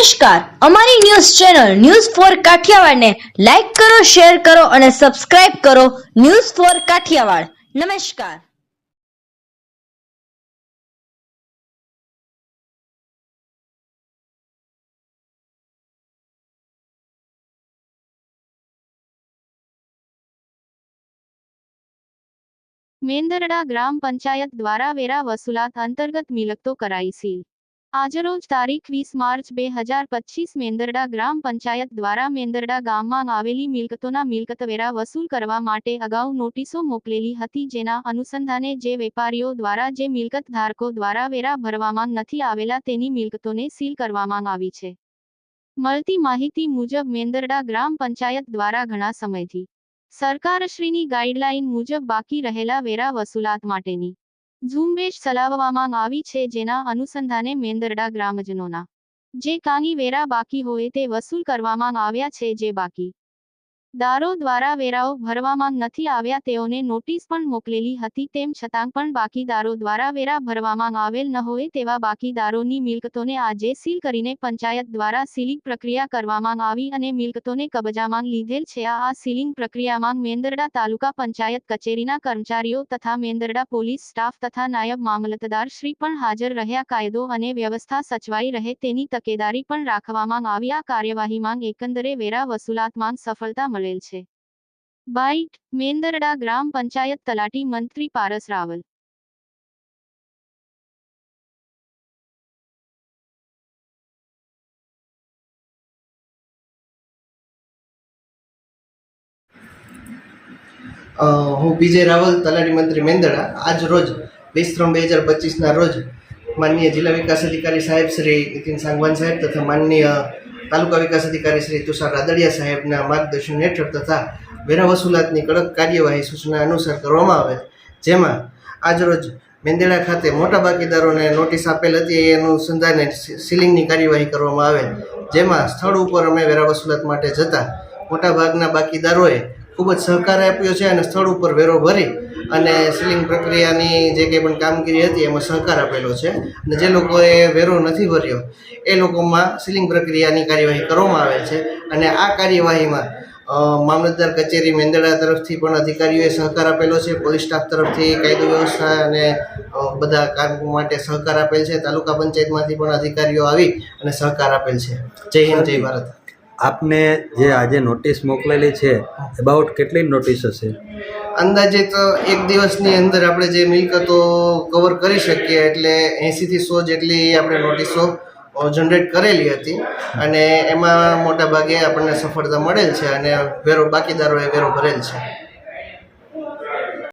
નમસ્કાર. અમારી news channel news for કાઠિયાવાડને લાઈક કરો, શેર કરો અને સબસ્ક્રાઇબ કરો ન્યૂઝ ફોર કાઠિયાવાડ. નમસ્કાર. મેંદરડા ગ્રામ પંચાયત દ્વારા વેરા વસૂલાત અંતર્ગત મિલકતો કરાઈ સીલ આજરોજ તારીખ વીસ માર્ચ બે હજાર પચીસ મેંદરડા ગ્રામ પંચાયત દ્વારા મેંદરડા ગામમાં આવેલી મિલકતોના મિલકતવેરા વસૂલ કરવા માટે અગાઉ નોટિસો મોકલેલી હતી જેના અનુસંધાને જે વેપારીઓ દ્વારા જે મિલકત ધારકો દ્વારા વેરા ભરવામાં નથી આવેલા તેની મિલકતોને સીલ કરવામાં આવી છે. મળતી માહિતી મુજબ મેંદરડા ગ્રામ પંચાયત દ્વારા ઘણા સમયથી સરકારશ્રીની ગાઈડલાઈન મુજબ બાકી રહેલા વેરા વસૂલાત માટેની ઝુંબેશ ચલાવવામાં આવી છે જેના અનુસંધાને મેંદરડા ગ્રામજનોના. જે કાની વેરા બાકી હોય તે વસૂલ કરવામાં આવ્યા છે જે બાકી. દારો દ્વારા વેરાઓ ભરવામાં નથી આવ્યા, તેઓને નોટિસ પણ મોકલેલી હતી, તેમ છતાં પણ બાકીદારો દ્વારા વેરા ભરવામાં આવેલ ન હોય તેવા બાકીદારોની મિલકતોને આજે સીલ કરીને પંચાયત દ્વારા સીલિંગ પ્રક્રિયા કરવામાં આવી અને મિલકતોને કબજામાં લીધેલ છે. આ સીલિંગ પ્રક્રિયામાં મેંદરડા તાલુકા પંચાયત કચેરીના કર્મચારીઓ તથા મેંદરડા પોલીસ સ્ટાફ તથા નાયબ મામલતદાર શ્રી પણ હાજર રહ્યા. કાયદો અને વ્યવસ્થા સચવાઈ રહે તેની તકેદારી પણ રાખવામાં આવી. આ કાર્યવાહીમાં એકંદરે વેરા વસૂલાતમાં સફળતા મળેલ છે. બાઇટ, મેંદરડા ગ્રામ પંચાયત તલાટી મંત્રી પારસ રાવલ. હું વિજય રાવલ તલાટી મંત્રી મેંદડા આજ રોજ વીસ ત્રણ બે હજાર પચીસના રોજ, માનનીય જિલ્લા વિકાસ અધિકારી સાહેબ શ્રી નીતિન સાંગવાન સાહેબ તથા માનનીય તાલુકા વિકાસ અધિકારી શ્રી તુષાર રાદડિયા સાહેબના માર્ગદર્શન હેઠળ તથા વેરા વસૂલાતની કડક કાર્યવાહી સૂચના અનુસાર કરવામાં આવે. જેમાં આજરોજ મેંદેડા ખાતે મોટા બાકીદારોને નોટિસ આપેલ હતી. એ અનુસંધાને સીલિંગની કાર્યવાહી કરવામાં આવેલ. જેમાં સ્થળ ઉપર અમે વેરા વસૂલાત માટે જતા મોટાભાગના બાકીદારોએ ખૂબ જ સહકાર આપ્યો છે અને સ્થળ ઉપર વેરો ભરી અને સીલિંગ પ્રક્રિયાની જે કંઈ પણ કામગીરી હતી, એમાં સહકાર આપેલો છે. અને જે લોકોએ વેરો નથી ભર્યો, એ લોકોમાં સીલિંગ પ્રક્રિયાની કાર્યવાહી કરવામાં આવે છે. અને આ કાર્યવાહીમાં મામલતદાર કચેરી મેંદડા તરફથી પણ અધિકારીઓએ સહકાર આપેલો છે. પોલીસ સ્ટાફ તરફથી કાયદો વ્યવસ્થા અને બધા કામ માટે સહકાર આપેલ છે. તાલુકા પંચાયતમાંથી પણ અધિકારીઓ આવી અને સહકાર આપેલ છે. જય હિન્દ, જય ભારત. આપને જે આજે નોટિસ મોકલેલી છે અબાઉટ કેટલી નોટિસ હશે? અંદાજે તો એક દિવસની અંદર આપણે જે મિલકતો કવર કરી શકીએ, એટલે એંશીથી સો જેટલી આપણે નોટિસો જનરેટ કરેલી હતી. અને એમાં મોટા ભાગે આપણને સફળતા મળેલ છે અને વેરો બાકીદારોએ વેરો ભરેલ છે.